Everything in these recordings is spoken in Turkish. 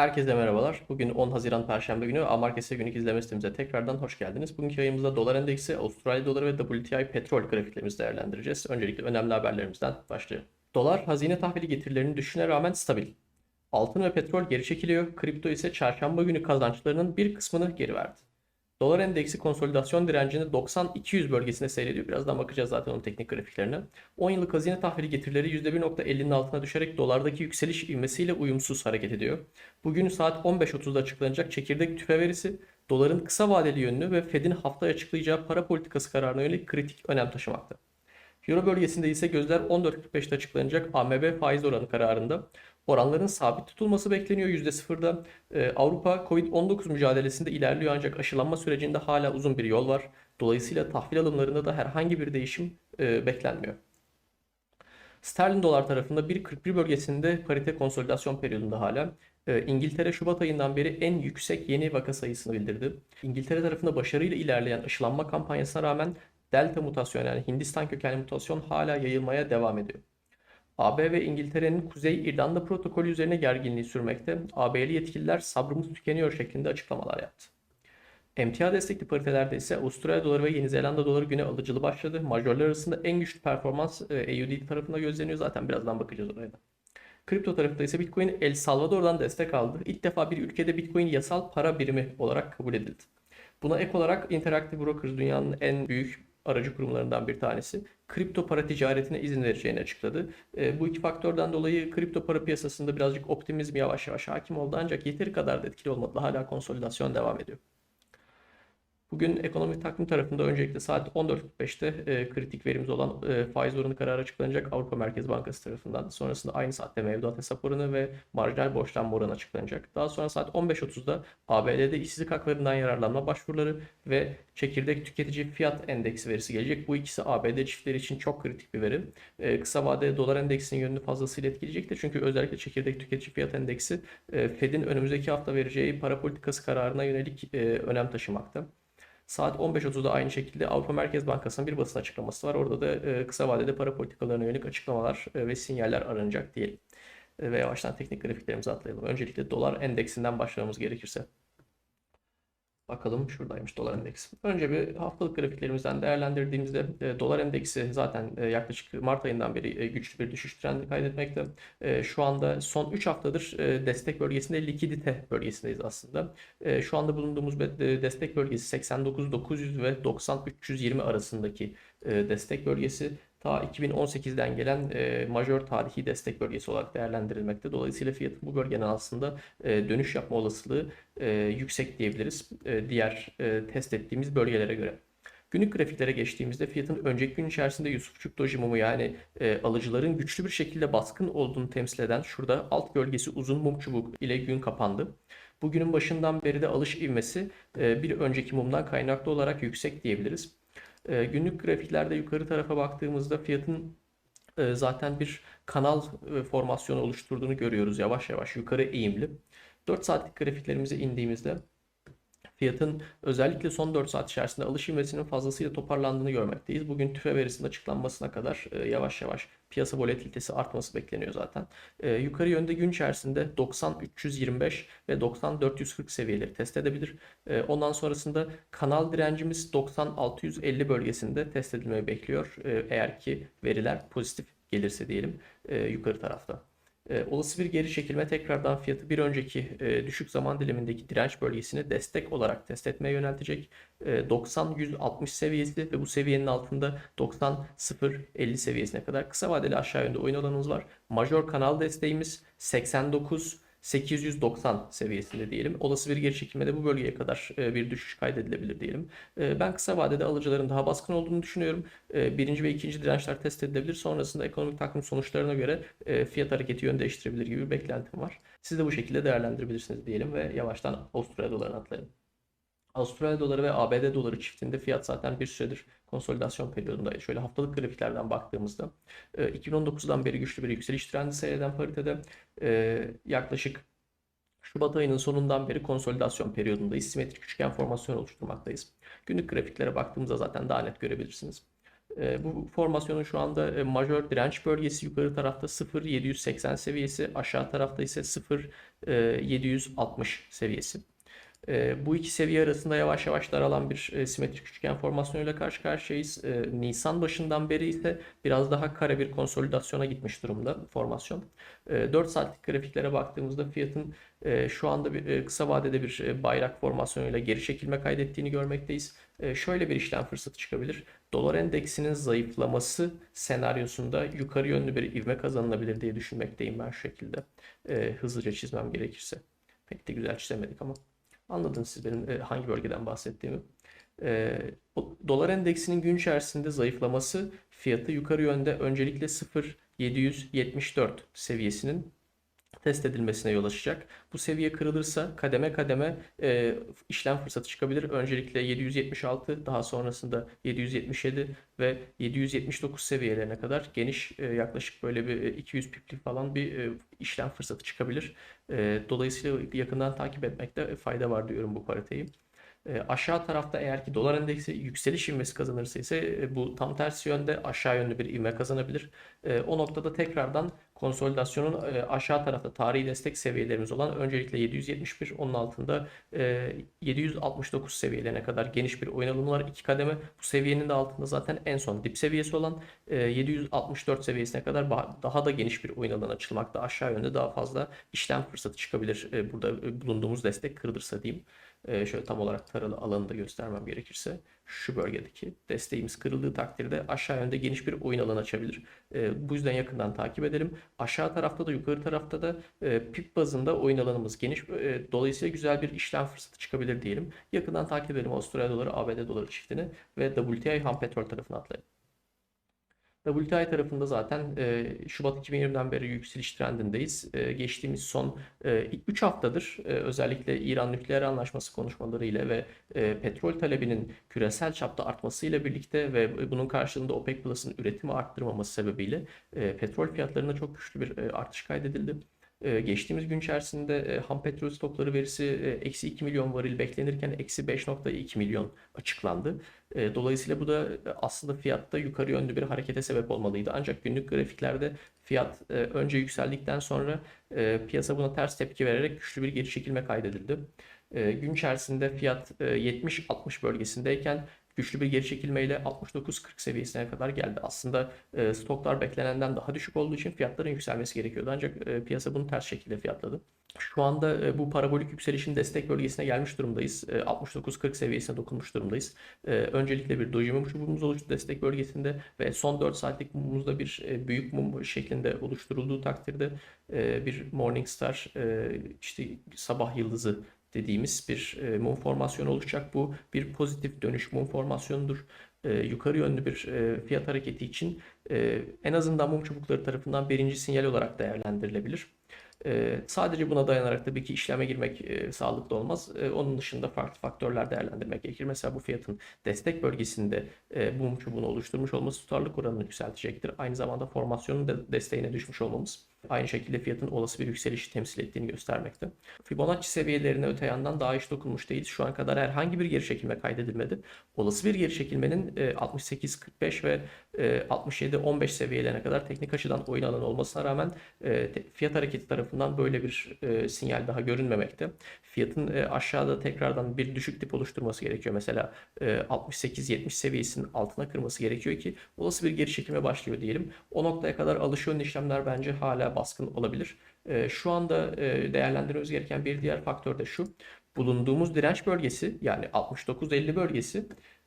Herkese merhabalar. Bugün 10 Haziran Perşembe günü Amarkes'e günlük izleme sitemize tekrardan hoş geldiniz. Bugünkü yayımızda dolar endeksi, Avustralya doları ve WTI petrol grafiklerimizi değerlendireceğiz. Öncelikle önemli haberlerimizden başlayalım. Dolar hazine tahvili getirilerinin düşüşüne rağmen stabil. Altın ve petrol geri çekiliyor. Kripto ise çarşamba günü kazançlarının bir kısmını geri verdi. Dolar endeksi konsolidasyon direncini 90-200 bölgesinde seyrediyor. Birazdan bakacağız zaten onun teknik grafiklerine. 10 yıllık hazine tahvili getirileri %1.50'nin altına düşerek dolardaki yükseliş ivmesiyle uyumsuz hareket ediyor. Bugün saat 15.30'da açıklanacak çekirdek tüfe verisi doların kısa vadeli yönünü ve Fed'in haftaya açıklayacağı para politikası kararına yönelik kritik önem taşımakta. Euro bölgesinde ise gözler 14.45'te açıklanacak AMB faiz oranı kararında oranların sabit tutulması bekleniyor %0'da. Ee, Avrupa Covid-19 mücadelesinde ilerliyor ancak aşılanma sürecinde hala uzun bir yol var. Dolayısıyla tahvil alımlarında da herhangi bir değişim e, beklenmiyor. Sterlin dolar tarafında 1.41 bölgesinde parite konsolidasyon periyodunda hala. Ee, İngiltere Şubat ayından beri en yüksek yeni vaka sayısını bildirdi. İngiltere tarafında başarıyla ilerleyen aşılanma kampanyasına rağmen Delta mutasyonu yani Hindistan kökenli mutasyon hala yayılmaya devam ediyor. AB ve İngiltere'nin Kuzey İrlanda protokolü üzerine gerginliği sürmekte. AB'li yetkililer sabrımız tükeniyor şeklinde açıklamalar yaptı. Emtia destekli paritelerde ise Avustralya doları ve Yeni Zelanda doları güne alıcılı başladı. Majörler arasında en güçlü performans e, AUD tarafında gözleniyor. Zaten birazdan bakacağız oraya da. Kripto tarafında ise Bitcoin El Salvador'dan destek aldı. İlk defa bir ülkede Bitcoin yasal para birimi olarak kabul edildi. Buna ek olarak Interactive Brokers dünyanın en büyük aracı kurumlarından bir tanesi kripto para ticaretine izin vereceğini açıkladı. E, bu iki faktörden dolayı kripto para piyasasında birazcık optimizm yavaş yavaş hakim oldu ancak yeteri kadar da etkili olmadı. Hala konsolidasyon devam ediyor. Bugün ekonomik takvim tarafında öncelikle saat 14.45'te e, kritik verimiz olan e, faiz oranı kararı açıklanacak Avrupa Merkez Bankası tarafından. Sonrasında aynı saatte mevduat hesap oranı ve marjinal borçlanma oranı açıklanacak. Daha sonra saat 15.30'da ABD'de işsizlik haklarından yararlanma başvuruları ve çekirdek tüketici fiyat endeksi verisi gelecek. Bu ikisi ABD çiftleri için çok kritik bir veri. E, kısa vadede dolar endeksinin yönünü fazlasıyla etkileyecektir. Çünkü özellikle çekirdek tüketici fiyat endeksi e, Fed'in önümüzdeki hafta vereceği para politikası kararına yönelik e, önem taşımakta. Saat 15.30'da aynı şekilde Avrupa Merkez Bankası'nın bir basın açıklaması var. Orada da e, kısa vadede para politikalarına yönelik açıklamalar e, ve sinyaller aranacak diyelim. E, ve yavaştan teknik grafiklerimize atlayalım. Öncelikle dolar endeksinden başlamamız gerekirse. Bakalım şuradaymış dolar endeksi. Önce bir haftalık grafiklerimizden değerlendirdiğimizde e, dolar endeksi zaten e, yaklaşık Mart ayından beri e, güçlü bir düşüş trendi kaydetmekte. E, şu anda son 3 haftadır e, destek bölgesinde likidite bölgesindeyiz aslında. E, şu anda bulunduğumuz e, destek bölgesi 89.900 ve 90.320 arasındaki e, destek bölgesi ta 2018'den gelen e, majör tarihi destek bölgesi olarak değerlendirilmekte. Dolayısıyla fiyatın bu bölgenin aslında e, dönüş yapma olasılığı e, yüksek diyebiliriz e, diğer e, test ettiğimiz bölgelere göre. Günlük grafiklere geçtiğimizde fiyatın önceki gün içerisinde Yusufçuk Doji mumu yani e, alıcıların güçlü bir şekilde baskın olduğunu temsil eden şurada alt gölgesi uzun mum çubuk ile gün kapandı. Bugünün başından beri de alış ivmesi e, bir önceki mumdan kaynaklı olarak yüksek diyebiliriz. E, günlük grafiklerde yukarı tarafa baktığımızda fiyatın e, zaten bir kanal e, formasyonu oluşturduğunu görüyoruz yavaş yavaş yukarı eğimli. 4 saatlik grafiklerimize indiğimizde fiyatın özellikle son 4 saat içerisinde alış ivmesinin fazlasıyla toparlandığını görmekteyiz. Bugün tüfe verisinin açıklanmasına kadar e, yavaş yavaş piyasa volatilitesi artması bekleniyor zaten. E, yukarı yönde gün içerisinde 90-325 ve 90-440 seviyeleri test edebilir. E, ondan sonrasında kanal direncimiz 90-650 bölgesinde test edilmeyi bekliyor. E, eğer ki veriler pozitif gelirse diyelim e, yukarı tarafta. E, olası bir geri çekilme tekrardan fiyatı bir önceki e, düşük zaman dilimindeki direnç bölgesini destek olarak test etmeye yöneltecek. E, 90-160 seviyesi ve bu seviyenin altında 90-0-50 seviyesine kadar kısa vadeli aşağı yönde oyun alanımız var. Major kanal desteğimiz 89 890 seviyesinde diyelim. Olası bir geri çekilmede bu bölgeye kadar e, bir düşüş kaydedilebilir diyelim. E, ben kısa vadede alıcıların daha baskın olduğunu düşünüyorum. E, birinci ve ikinci dirençler test edilebilir. Sonrasında ekonomik takvim sonuçlarına göre fiyat hareketi yön değiştirebilir gibi bir beklentim var. Siz de bu şekilde değerlendirebilirsiniz diyelim ve yavaştan Avustralya dolarına atlayalım. Avustralya doları ve ABD doları çiftinde fiyat zaten bir süredir konsolidasyon periyodunda. Şöyle haftalık grafiklerden baktığımızda 2019'dan beri güçlü bir yükseliş trendi seyreden paritede yaklaşık Şubat ayının sonundan beri konsolidasyon periyodunda simetrik üçgen formasyon oluşturmaktayız. Günlük grafiklere baktığımızda zaten daha net görebilirsiniz. E, bu formasyonun şu anda e, majör direnç bölgesi yukarı tarafta 0.780 seviyesi, aşağı tarafta ise 0.760 seviyesi. E, bu iki seviye arasında yavaş yavaş daralan bir e, simetrik üçgen formasyonuyla karşı karşıyayız. E, Nisan başından beri ise biraz daha kare bir konsolidasyona gitmiş durumda formasyon. E, 4 saatlik grafiklere baktığımızda fiyatın e, şu anda bir, e, kısa vadede bir e, bayrak formasyonuyla geri çekilme kaydettiğini görmekteyiz. E, şöyle bir işlem fırsatı çıkabilir. Dolar endeksinin zayıflaması senaryosunda yukarı yönlü bir ivme kazanılabilir diye düşünmekteyim ben şu şekilde. E, hızlıca çizmem gerekirse. Pek de güzel çizemedik ama. Anladınız siz benim e, hangi bölgeden bahsettiğimi. E, dolar endeksinin gün içerisinde zayıflaması fiyatı yukarı yönde öncelikle 0.774 seviyesinin test edilmesine yol açacak. Bu seviye kırılırsa kademe kademe e, işlem fırsatı çıkabilir. Öncelikle 776, daha sonrasında 777 ve 779 seviyelerine kadar geniş e, yaklaşık böyle bir 200 piplik falan bir e, işlem fırsatı çıkabilir. E, dolayısıyla yakından takip etmekte fayda var diyorum bu paritayı. E, aşağı tarafta eğer ki dolar endeksi yükseliş ivmesi kazanırsa ise e, bu tam tersi yönde aşağı yönlü bir ivme kazanabilir. E, o noktada tekrardan konsolidasyonun e, aşağı tarafta tarihi destek seviyelerimiz olan öncelikle 771 onun altında e, 769 seviyelerine kadar geniş bir oyun alanı var. İki kademe bu seviyenin de altında zaten en son dip seviyesi olan e, 764 seviyesine kadar daha da geniş bir oyun alanı açılmakta. Aşağı yönde daha fazla işlem fırsatı çıkabilir e, burada e, bulunduğumuz destek kırılırsa diyeyim. E, şöyle tam olarak taralı alanı da göstermem gerekirse şu bölgedeki desteğimiz kırıldığı takdirde aşağı yönde geniş bir oyun alanı açabilir. E, bu yüzden yakından takip edelim. Aşağı tarafta da yukarı tarafta da e, pip bazında oyun alanımız geniş. E, dolayısıyla güzel bir işlem fırsatı çıkabilir diyelim. Yakından takip edelim Avustralya doları, ABD doları çiftini ve WTI ham petrol tarafına atlayalım. WTI tarafında zaten e, Şubat 2020'den beri yükseliş trendindeyiz. E, geçtiğimiz son e, 3 haftadır e, özellikle İran nükleer anlaşması konuşmaları ile ve e, petrol talebinin küresel çapta artmasıyla birlikte ve bunun karşılığında OPEC Plus'ın üretimi arttırmaması sebebiyle e, petrol fiyatlarında çok güçlü bir e, artış kaydedildi. Ee, geçtiğimiz gün içerisinde e, ham petrol stokları verisi e, eksi 2 milyon varil beklenirken eksi 5.2 milyon açıklandı. E, dolayısıyla bu da aslında fiyatta yukarı yönlü bir harekete sebep olmalıydı. Ancak günlük grafiklerde fiyat önce yükseldikten sonra piyasa buna ters tepki vererek güçlü bir geri çekilme kaydedildi. Gün içerisinde fiyat 70-60 bölgesindeyken güçlü bir geri çekilmeyle 69-40 seviyesine kadar geldi. Aslında e, stoklar beklenenden daha düşük olduğu için fiyatların yükselmesi gerekiyordu. Ancak e, piyasa bunu ters şekilde fiyatladı. Şu anda e, bu parabolik yükselişin destek bölgesine gelmiş durumdayız. E, 69-40 seviyesine dokunmuş durumdayız. E, öncelikle bir doji mum çubuğumuz oluştu destek bölgesinde ve son 4 saatlik mumumuzda bir e, büyük mum şeklinde oluşturulduğu takdirde e, bir Morningstar e, işte sabah yıldızı dediğimiz bir e, mum formasyonu oluşacak. Bu bir pozitif dönüş mum formasyonudur. E, yukarı yönlü bir e, fiyat hareketi için en azından mum çubukları tarafından birinci sinyal olarak değerlendirilebilir. Sadece buna dayanarak tabii ki işleme girmek sağlıklı olmaz. Onun dışında farklı faktörler değerlendirmek gerekir. Mesela bu fiyatın destek bölgesinde e, mum çubuğunu oluşturmuş olması tutarlılık oranını yükseltecektir. Aynı zamanda formasyonun de desteğine düşmüş olmamız aynı şekilde fiyatın olası bir yükselişi temsil ettiğini göstermekte. Fibonacci seviyelerine öte yandan daha hiç dokunmuş değil. Şu an kadar herhangi bir geri çekilme kaydedilmedi. Olası bir geri çekilmenin 68-45 e, ve 67-15 e, seviyelerine kadar teknik açıdan oyun alanı olmasına rağmen e, fiyat hareketi tarafından böyle bir sinyal daha görünmemekte. Fiyatın aşağıda tekrardan bir düşük dip oluşturması gerekiyor. Mesela 68-70 seviyesinin altına kırması gerekiyor ki olası bir geri çekilme başlıyor diyelim. O noktaya kadar alış yönlü işlemler bence hala baskın olabilir. Ee, şu anda e, değerlendirmemiz gereken bir diğer faktör de şu. Bulunduğumuz direnç bölgesi yani 69-50 bölgesi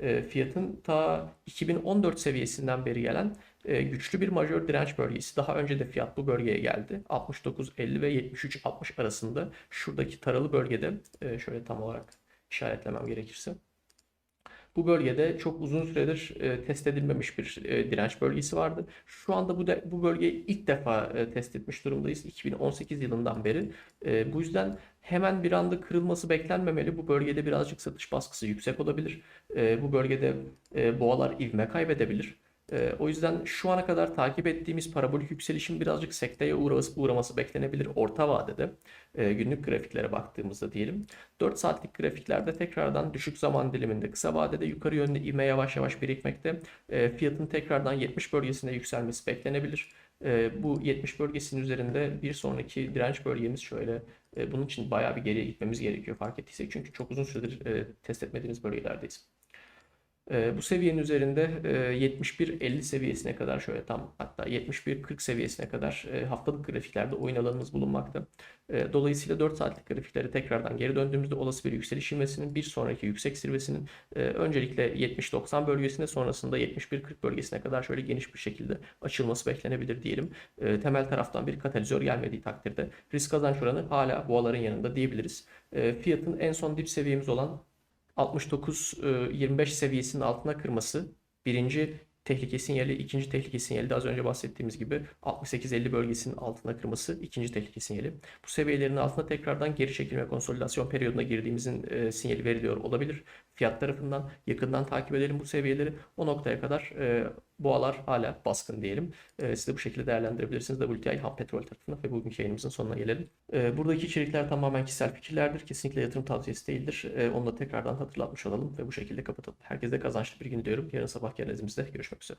e, fiyatın ta 2014 seviyesinden beri gelen e, güçlü bir majör direnç bölgesi. Daha önce de fiyat bu bölgeye geldi. 69-50 ve 73-60 arasında şuradaki taralı bölgede şöyle tam olarak işaretlemem gerekirse. Bu bölgede çok uzun süredir e, test edilmemiş bir e, direnç bölgesi vardı. Şu anda bu de, bu bölgeyi ilk defa e, test etmiş durumdayız 2018 yılından beri. E, bu yüzden hemen bir anda kırılması beklenmemeli. Bu bölgede birazcık satış baskısı yüksek olabilir. E, bu bölgede e, boğalar ivme kaybedebilir. E, o yüzden şu ana kadar takip ettiğimiz parabolik yükselişin birazcık sekteye uğraması, beklenebilir orta vadede. E, günlük grafiklere baktığımızda diyelim. 4 saatlik grafiklerde tekrardan düşük zaman diliminde kısa vadede yukarı yönlü ivme yavaş yavaş birikmekte. E, fiyatın tekrardan 70 bölgesinde yükselmesi beklenebilir. E, bu 70 bölgesinin üzerinde bir sonraki direnç bölgemiz şöyle. Bunun için bayağı bir geriye gitmemiz gerekiyor fark ettiysek. Çünkü çok uzun süredir test etmediğimiz bölgelerdeyiz. E, bu seviyenin üzerinde e, 71-50 seviyesine kadar şöyle tam hatta 71-40 seviyesine kadar e, haftalık grafiklerde oyun alanımız bulunmakta. E, dolayısıyla 4 saatlik grafikleri tekrardan geri döndüğümüzde olası bir yükseliş ivmesinin bir sonraki yüksek zirvesinin e, öncelikle 70-90 bölgesine sonrasında 71-40 bölgesine kadar şöyle geniş bir şekilde açılması beklenebilir diyelim. E, temel taraftan bir katalizör gelmediği takdirde risk kazanç oranı hala boğaların yanında diyebiliriz. E, fiyatın en son dip seviyemiz olan 69-25 seviyesinin altına kırması birinci tehlike sinyali, ikinci tehlike sinyali de az önce bahsettiğimiz gibi 68-50 bölgesinin altına kırması ikinci tehlike sinyali. Bu seviyelerin altına tekrardan geri çekilme konsolidasyon periyoduna girdiğimizin e, sinyali veriliyor olabilir. Fiyat tarafından yakından takip edelim bu seviyeleri. O noktaya kadar e, boğalar hala baskın diyelim. E, siz de bu şekilde değerlendirebilirsiniz. WTI ham petrol tarafında ve bugünkü yayınımızın sonuna gelelim. E, buradaki içerikler tamamen kişisel fikirlerdir. Kesinlikle yatırım tavsiyesi değildir. E, onu da tekrardan hatırlatmış olalım ve bu şekilde kapatalım. Herkese kazançlı bir gün diliyorum. Yarın sabah analizimizde görüşmek üzere.